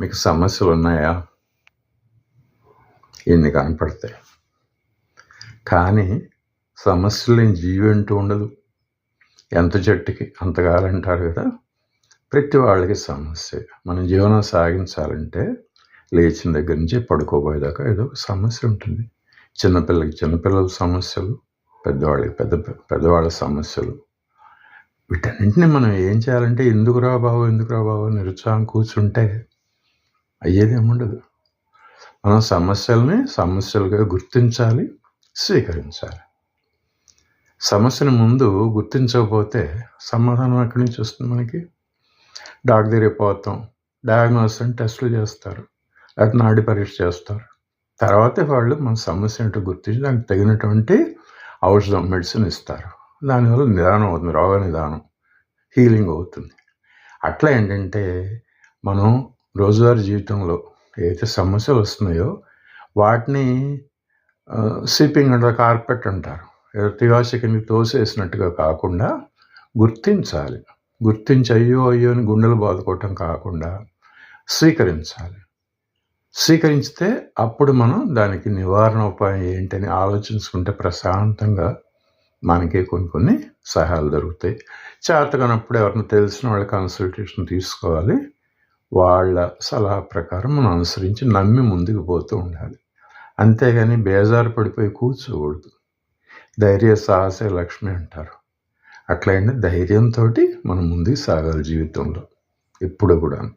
మీకు సమస్యలు ఉన్నాయా? ఎన్ని కనపడతాయి కానీ సమస్యలు లేని జీవి అంటూ ఉండదు. ఎంత చెట్టుకి అంతకాలంటారు కదా? ప్రతి వాళ్ళకి సమస్య. మనం జీవనం సాగించాలంటే లేచిన దగ్గర నుంచి పడుకోబోయేదాకా ఏదో ఒక సమస్య ఉంటుంది. చిన్నపిల్లలకి చిన్నపిల్లల సమస్యలు పెద్దవాళ్ళకి పెద్ద పెద్దవాళ్ళ సమస్యలు. వీటన్నింటినీ మనం ఏం చేయాలంటే ఎందుకు రా ఎందుకు రా బాబు నిరుత్సాహం కూర్చుంటే అయ్యేది ఏముండదు. మనం సమస్యల్ని సమస్యలుగా గుర్తించాలి స్వీకరించాలి. సమస్యను ముందు గుర్తించకపోతే సమాధానం ఎక్కడి నుంచి వస్తుంది మనకి? డాక్టర్ దగ్గరికి పోతాం డయాగ్నోస్ అని టెస్టులు చేస్తారు లేకపోతే నాడి పరీక్ష చేస్తారు. తర్వాతే వాళ్ళు మన సమస్య ఏంటో గుర్తించి దానికి తగినటువంటి ఔషధం మెడిసిన్ ఇస్తారు. దానివల్ల నిదానం అవుతుంది రోగ నిదానం హీలింగ్ అవుతుంది. అట్లా ఏంటంటే మనం రోజువారీ జీవితంలో ఏదైతే సమస్యలు వస్తున్నాయో వాటిని స్వీపింగ్ అండర్ కార్పెట్ అంటారు. ఏదో తివాసి కింద తోసేసినట్టుగా కాకుండా గుర్తించాలి. గుర్తించి అయ్యో అయ్యో అని గుండెలు బాదుకోవటం కాకుండా స్వీకరించాలి. స్వీకరించితే అప్పుడు మనం దానికి నివారణ ఉపాయం ఏంటని ఆలోచించుకుంటే ప్రశాంతంగా మనకి కొన్ని కొన్ని సహాయాలు దొరుకుతాయి. చేతగానప్పుడు ఎవరిని తెలిసిన వాళ్ళ కన్సల్టేషన్ తీసుకోవాలి. వాళ్ళ సలహా ప్రకారం మనం అనుసరించి నమ్మి ముందుకు పోతూ ఉండాలి. అంతేగాని బేజారు పడిపోయి కూర్చోకూడదు. ధైర్య సాహసే లక్ష్మి అంటారు. అట్లయినా ధైర్యంతో మనం ముందుకు సాగాలి జీవితంలో. ఎప్పుడు కూడా